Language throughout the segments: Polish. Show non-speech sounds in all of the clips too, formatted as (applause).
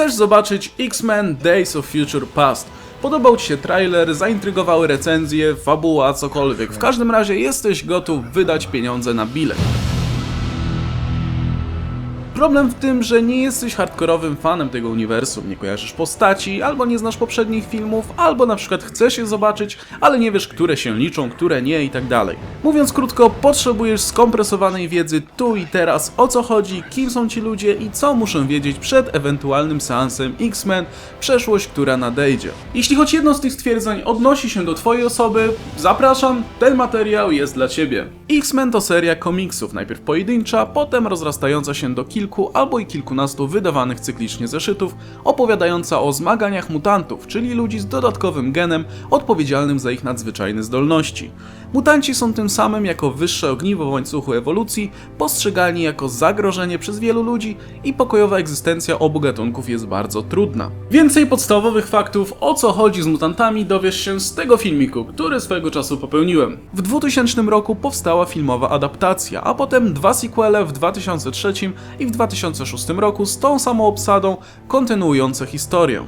Chcesz zobaczyć X-Men Days of Future Past. Podobał Ci się trailer, zaintrygowały recenzje, fabuła, cokolwiek. W każdym razie jesteś gotów wydać pieniądze na bilet. Problem w tym, że nie jesteś hardkorowym fanem tego uniwersum, nie kojarzysz postaci, albo nie znasz poprzednich filmów, albo na przykład chcesz je zobaczyć, ale nie wiesz, które się liczą, które nie i tak dalej. Mówiąc krótko, potrzebujesz skompresowanej wiedzy tu i teraz, o co chodzi, kim są ci ludzie i co muszą wiedzieć przed ewentualnym seansem X-Men, przeszłość, która nadejdzie. Jeśli choć jedno z tych stwierdzeń odnosi się do twojej osoby, zapraszam, ten materiał jest dla ciebie. X-Men to seria komiksów, najpierw pojedyncza, potem rozrastająca się do kilku albo i kilkunastu wydawanych cyklicznie zeszytów, opowiadająca o zmaganiach mutantów, czyli ludzi z dodatkowym genem odpowiedzialnym za ich nadzwyczajne zdolności. Mutanci są tym samym jako wyższe ogniwo w łańcuchu ewolucji, postrzegalni jako zagrożenie przez wielu ludzi i pokojowa egzystencja obu gatunków jest bardzo trudna. Więcej podstawowych faktów o co chodzi z mutantami dowiesz się z tego filmiku, który swego czasu popełniłem. W 2000 roku powstała filmowa adaptacja, a potem dwa sequele w 2003 i w 2006 roku z tą samą obsadą kontynuujące historię.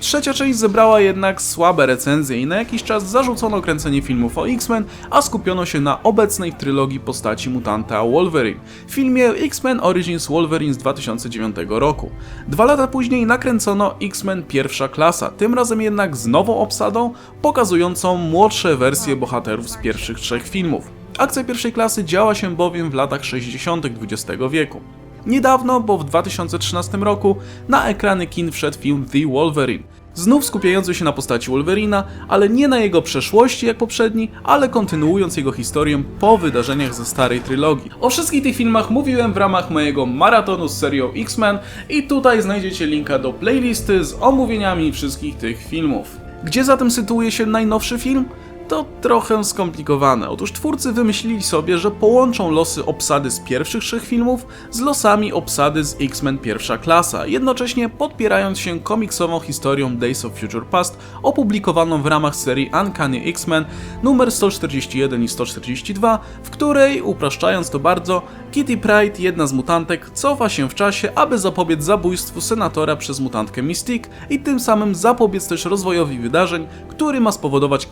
Trzecia część zebrała jednak słabe recenzje i na jakiś czas zarzucono kręcenie filmów o X-Men, a skupiono się na obecnej w trylogii postaci mutanta Wolverine, filmie X-Men Origins Wolverine z 2009 roku. Dwa lata później nakręcono X-Men pierwsza klasa, tym razem jednak z nową obsadą, pokazującą młodsze wersje bohaterów z pierwszych trzech filmów. Akcja pierwszej klasy działa się bowiem w latach 60. XX wieku. Niedawno, bo w 2013 roku, na ekrany kin wszedł film The Wolverine. Znów skupiający się na postaci Wolverina, ale nie na jego przeszłości jak poprzedni, ale kontynuując jego historię po wydarzeniach ze starej trylogii. O wszystkich tych filmach mówiłem w ramach mojego maratonu z serią X-Men i tutaj znajdziecie linka do playlisty z omówieniami wszystkich tych filmów. Gdzie zatem sytuuje się najnowszy film? To trochę skomplikowane. Otóż twórcy wymyślili sobie, że połączą losy obsady z pierwszych trzech filmów z losami obsady z X-Men pierwsza klasa, jednocześnie podpierając się komiksową historią Days of Future Past opublikowaną w ramach serii Uncanny X-Men numer 141 i 142, w której, upraszczając to bardzo, Kitty Pryde, jedna z mutantek, cofa się w czasie, aby zapobiec zabójstwu senatora przez mutantkę Mystique i tym samym zapobiec też rozwojowi wydarzeń, który ma spowodować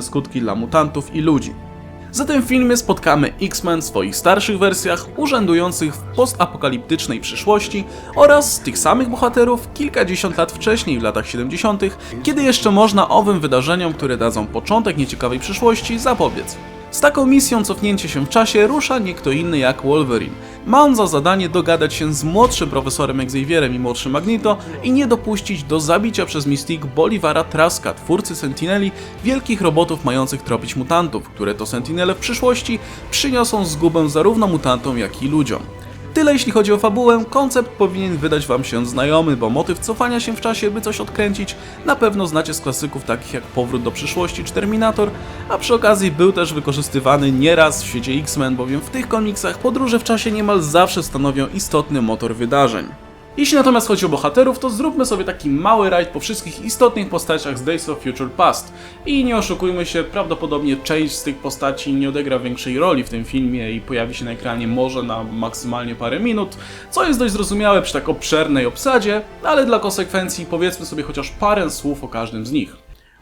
skutki dla mutantów i ludzi. Zatem w filmie spotkamy X-Men w swoich starszych wersjach, urzędujących w postapokaliptycznej przyszłości oraz tych samych bohaterów kilkadziesiąt lat wcześniej, w latach 70., kiedy jeszcze można owym wydarzeniom, które dadzą początek nieciekawej przyszłości, zapobiec. Z taką misją cofnięcie się w czasie rusza nie kto inny jak Wolverine. Ma on za zadanie dogadać się z młodszym profesorem Xavierem i młodszym Magneto i nie dopuścić do zabicia przez Mystique Bolivara Traska, twórcy Sentineli, wielkich robotów mających tropić mutantów, które to Sentinele w przyszłości przyniosą zgubę zarówno mutantom, jak i ludziom. Tyle jeśli chodzi o fabułę, koncept powinien wydać wam się znajomy, bo motyw cofania się w czasie, by coś odkręcić, na pewno znacie z klasyków takich jak Powrót do przyszłości czy Terminator, a przy okazji był też wykorzystywany nieraz w świecie X-Men, bowiem w tych komiksach podróże w czasie niemal zawsze stanowią istotny motor wydarzeń. Jeśli natomiast chodzi o bohaterów, to zróbmy sobie taki mały rajd po wszystkich istotnych postaciach z Days of Future Past. I nie oszukujmy się, prawdopodobnie część z tych postaci nie odegra większej roli w tym filmie i pojawi się na ekranie może na maksymalnie parę minut, co jest dość zrozumiałe przy tak obszernej obsadzie, ale dla konsekwencji powiedzmy sobie chociaż parę słów o każdym z nich.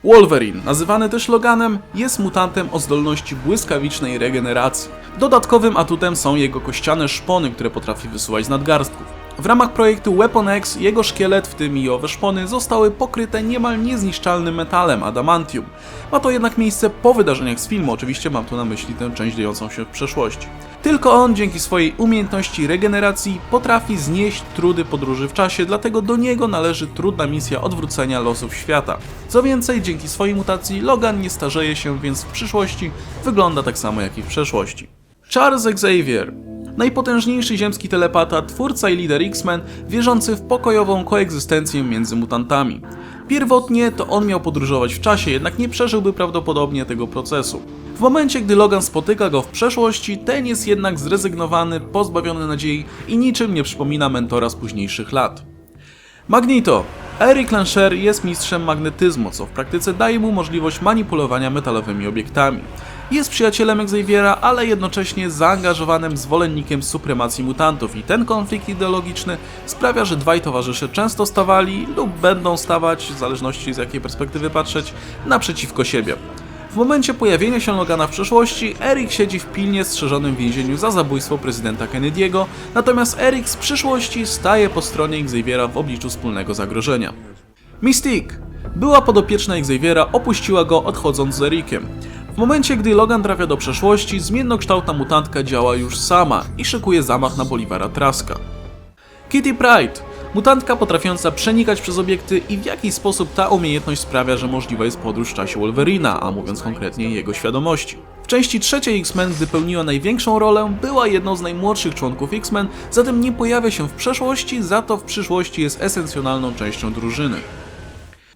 Wolverine, nazywany też Loganem, jest mutantem o zdolności błyskawicznej regeneracji. Dodatkowym atutem są jego kościane szpony, które potrafi wysyłać z nadgarstków. W ramach projektu Weapon X jego szkielet, w tym i owe szpony, zostały pokryte niemal niezniszczalnym metalem adamantium. Ma to jednak miejsce po wydarzeniach z filmu, oczywiście mam tu na myśli tę część dziejącą się w przeszłości. Tylko on dzięki swojej umiejętności regeneracji potrafi znieść trudy podróży w czasie, dlatego do niego należy trudna misja odwrócenia losów świata. Co więcej, dzięki swojej mutacji Logan nie starzeje się, więc w przyszłości wygląda tak samo jak i w przeszłości. Charles Xavier najpotężniejszy ziemski telepata, twórca i lider X-Men, wierzący w pokojową koegzystencję między mutantami. Pierwotnie to on miał podróżować w czasie, jednak nie przeżyłby prawdopodobnie tego procesu. W momencie, gdy Logan spotyka go w przeszłości, ten jest jednak zrezygnowany, pozbawiony nadziei i niczym nie przypomina mentora z późniejszych lat. Magneto. Eric Lancher jest mistrzem magnetyzmu, co w praktyce daje mu możliwość manipulowania metalowymi obiektami. Jest przyjacielem Xaviera, ale jednocześnie zaangażowanym zwolennikiem supremacji mutantów i ten konflikt ideologiczny sprawia, że dwaj towarzysze często stawali lub będą stawać, w zależności z jakiej perspektywy patrzeć, naprzeciwko siebie. W momencie pojawienia się Logana w przeszłości, Eric siedzi w pilnie strzeżonym więzieniu za zabójstwo prezydenta Kennedy'ego, natomiast Eric z przyszłości staje po stronie Xaviera w obliczu wspólnego zagrożenia. Mystique. Była podopieczna Xaviera, opuściła go odchodząc z Ericiem. Momencie, gdy Logan trafia do przeszłości, zmiennokształtna mutantka działa już sama i szykuje zamach na Bolivara Traska. Kitty Pride. Mutantka potrafiąca przenikać przez obiekty i w jaki sposób ta umiejętność sprawia, że możliwa jest podróż w czasie Wolverina, a mówiąc konkretnie jego świadomości. W części trzeciej X-Men, gdy pełniła największą rolę, była jedną z najmłodszych członków X-Men, zatem nie pojawia się w przeszłości, za to w przyszłości jest esencjonalną częścią drużyny.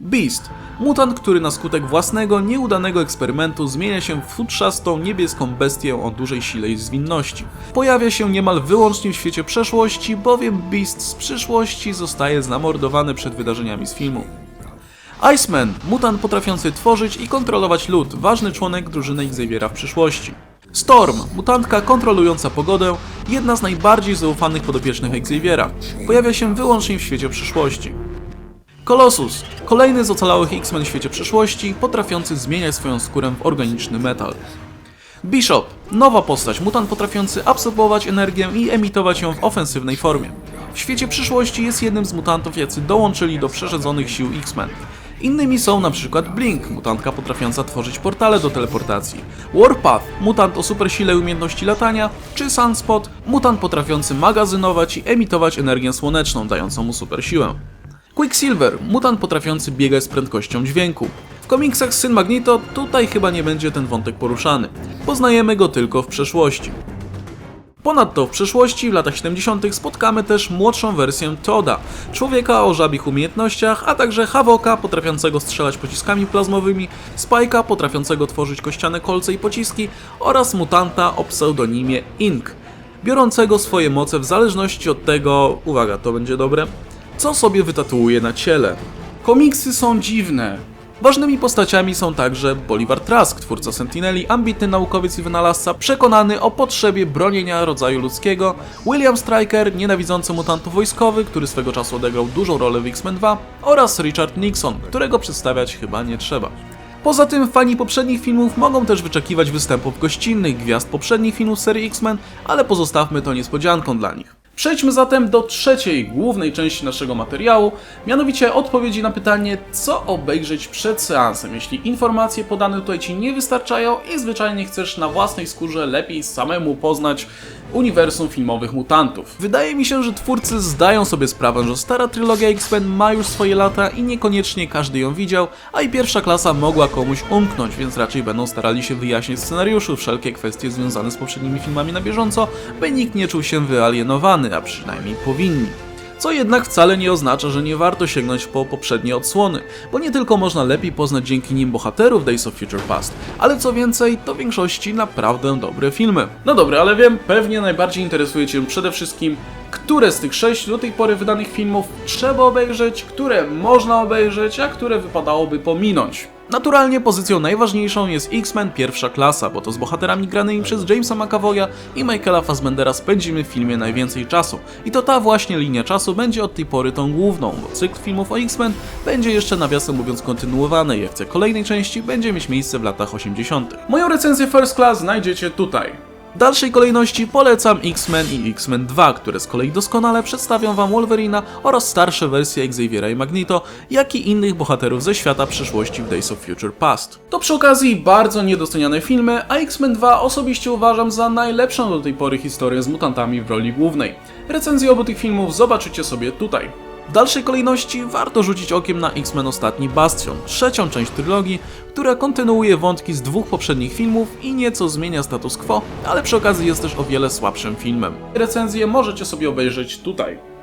Beast. Mutant, który na skutek własnego, nieudanego eksperymentu zmienia się w futrzastą, niebieską bestię o dużej sile i zwinności. Pojawia się niemal wyłącznie w świecie przeszłości, bowiem Beast z przyszłości zostaje zamordowany przed wydarzeniami z filmu. Iceman, mutant potrafiący tworzyć i kontrolować lód, ważny członek drużyny Xaviera w przyszłości. Storm, mutantka kontrolująca pogodę, jedna z najbardziej zaufanych podopiecznych Xaviera. Pojawia się wyłącznie w świecie przyszłości. Colossus, kolejny z ocalałych X-Men w świecie przyszłości, potrafiący zmieniać swoją skórę w organiczny metal. Bishop, nowa postać, mutant potrafiący absorbować energię i emitować ją w ofensywnej formie. W świecie przyszłości jest jednym z mutantów, jacy dołączyli do przerzedzonych sił X-Men. Innymi są przykład Blink, mutantka potrafiąca tworzyć portale do teleportacji, Warpath, mutant o supersile i umiejętności latania, czy Sunspot, mutant potrafiący magazynować i emitować energię słoneczną, dającą mu supersiłę. Quicksilver, mutant potrafiący biegać z prędkością dźwięku. W komiksach Syn Magneto tutaj chyba nie będzie ten wątek poruszany. Poznajemy go tylko w przeszłości. Ponadto w przyszłości, w latach 70. spotkamy też młodszą wersję Toda, człowieka o żabich umiejętnościach, a także Havoka potrafiącego strzelać pociskami plazmowymi, Spike'a potrafiącego tworzyć kościane kolce i pociski oraz mutanta o pseudonimie Ink, biorącego swoje moce w zależności od tego, uwaga, to będzie dobre, co sobie wytatuuje na ciele. Komiksy są dziwne. Ważnymi postaciami są także Bolivar Trask, twórca Sentineli, ambitny naukowiec i wynalazca, przekonany o potrzebie bronienia rodzaju ludzkiego, William Stryker, nienawidzący mutantów wojskowy, który swego czasu odegrał dużą rolę w X-Men 2 oraz Richard Nixon, którego przedstawiać chyba nie trzeba. Poza tym fani poprzednich filmów mogą też wyczekiwać występów gościnnych gwiazd poprzednich filmów serii X-Men, ale pozostawmy to niespodzianką dla nich. Przejdźmy zatem do trzeciej, głównej części naszego materiału, mianowicie odpowiedzi na pytanie, co obejrzeć przed seansem, jeśli informacje podane tutaj Ci nie wystarczają i zwyczajnie chcesz na własnej skórze lepiej samemu poznać uniwersum filmowych mutantów. Wydaje mi się, że twórcy zdają sobie sprawę, że stara trylogia X-Men ma już swoje lata i niekoniecznie każdy ją widział, a i pierwsza klasa mogła komuś umknąć, więc raczej będą starali się wyjaśnić scenariuszu. Wszelkie kwestie związane z poprzednimi filmami na bieżąco, by nikt nie czuł się wyalienowany, a przynajmniej powinni. Co jednak wcale nie oznacza, że nie warto sięgnąć po poprzednie odsłony, bo nie tylko można lepiej poznać dzięki nim bohaterów Days of Future Past, ale co więcej, to w większości naprawdę dobre filmy. No dobra, ale wiem, pewnie najbardziej interesuje Cię przede wszystkim, które z tych sześciu do tej pory wydanych filmów trzeba obejrzeć, które można obejrzeć, a które wypadałoby pominąć. Naturalnie pozycją najważniejszą jest X-Men pierwsza klasa, bo to z bohaterami granymi przez Jamesa McAvoya i Michaela Fassbendera spędzimy w filmie najwięcej czasu. I to ta właśnie linia czasu będzie od tej pory tą główną, bo cykl filmów o X-Men będzie jeszcze nawiasem mówiąc kontynuowany i akcja kolejnej części będzie mieć miejsce w latach 80. Moją recenzję First Class znajdziecie tutaj. W dalszej kolejności polecam X-Men i X-Men 2, które z kolei doskonale przedstawią wam Wolverina oraz starsze wersje Xaviera i Magneto, jak i innych bohaterów ze świata przyszłości w Days of Future Past. To przy okazji bardzo niedoceniane filmy, a X-Men 2 osobiście uważam za najlepszą do tej pory historię z mutantami w roli głównej. Recenzję obu tych filmów zobaczycie sobie tutaj. W dalszej kolejności warto rzucić okiem na X-Men Ostatni Bastion, trzecią część trylogii, która kontynuuje wątki z dwóch poprzednich filmów i nieco zmienia status quo, ale przy okazji jest też o wiele słabszym filmem. Recenzję możecie sobie obejrzeć tutaj.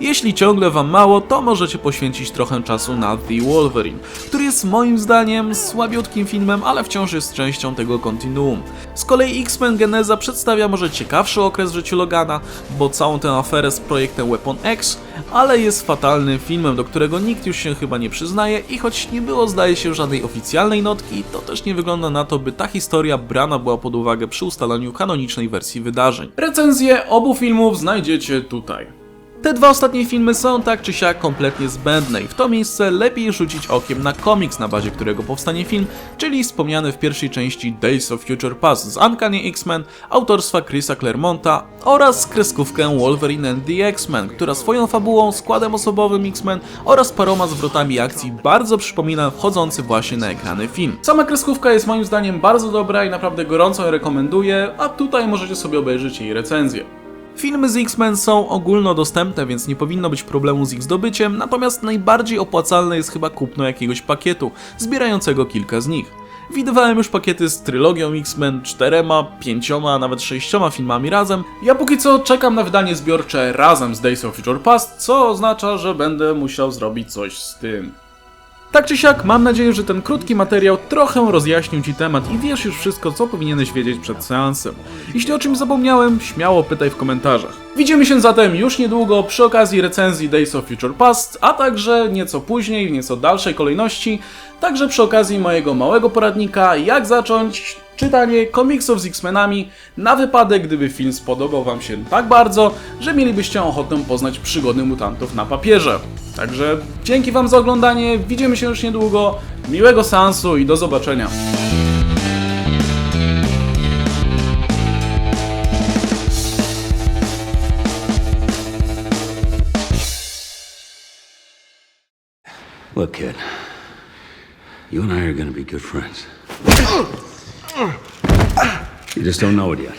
Jeśli ciągle wam mało, to możecie poświęcić trochę czasu na The Wolverine, który jest moim zdaniem słabiutkim filmem, ale wciąż jest częścią tego kontinuum. Z kolei X-Men Geneza przedstawia może ciekawszy okres w życiu Logana, bo całą tę aferę z projektem Weapon X, ale jest fatalnym filmem, do którego nikt już się chyba nie przyznaje i choć nie było zdaje się żadnej oficjalnej notki, to też nie wygląda na to, by ta historia brana była pod uwagę przy ustalaniu kanonicznej wersji wydarzeń. Recenzje obu filmów znajdziecie tutaj. Te dwa ostatnie filmy są tak czy siak kompletnie zbędne i w to miejsce lepiej rzucić okiem na komiks, na bazie którego powstanie film, czyli wspomniany w pierwszej części Days of Future Past z Uncanny X-Men autorstwa Chrisa Claremonta oraz kreskówkę Wolverine and the X-Men, która swoją fabułą, składem osobowym X-Men oraz paroma zwrotami akcji bardzo przypomina wchodzący właśnie na ekrany film. Sama kreskówka jest moim zdaniem bardzo dobra i naprawdę gorąco ją rekomenduję, a tutaj możecie sobie obejrzeć jej recenzję. Filmy z X-Men są ogólnodostępne, więc nie powinno być problemu z ich zdobyciem, natomiast najbardziej opłacalne jest chyba kupno jakiegoś pakietu, zbierającego kilka z nich. Widywałem już pakiety z trylogią X-Men, czterema, pięcioma, a nawet sześcioma filmami razem. Ja póki co czekam na wydanie zbiorcze razem z Days of Future Past, co oznacza, że będę musiał zrobić coś z tym. Tak czy siak, mam nadzieję, że ten krótki materiał trochę rozjaśnił Ci temat i wiesz już wszystko, co powinieneś wiedzieć przed seansem. Jeśli o czymś zapomniałem, śmiało pytaj w komentarzach. Widzimy się zatem już niedługo przy okazji recenzji Days of Future Past, a także nieco później, w nieco dalszej kolejności, także przy okazji mojego małego poradnika, jak zacząć czytanie komiksów z X-Menami na wypadek, gdyby film spodobał Wam się tak bardzo, że mielibyście ochotę poznać przygody mutantów na papierze. Także dzięki Wam za oglądanie, widzimy się już niedługo, miłego seansu i do zobaczenia. Look, kid. You and I are gonna be good friends. (laughs) You just don't know it yet.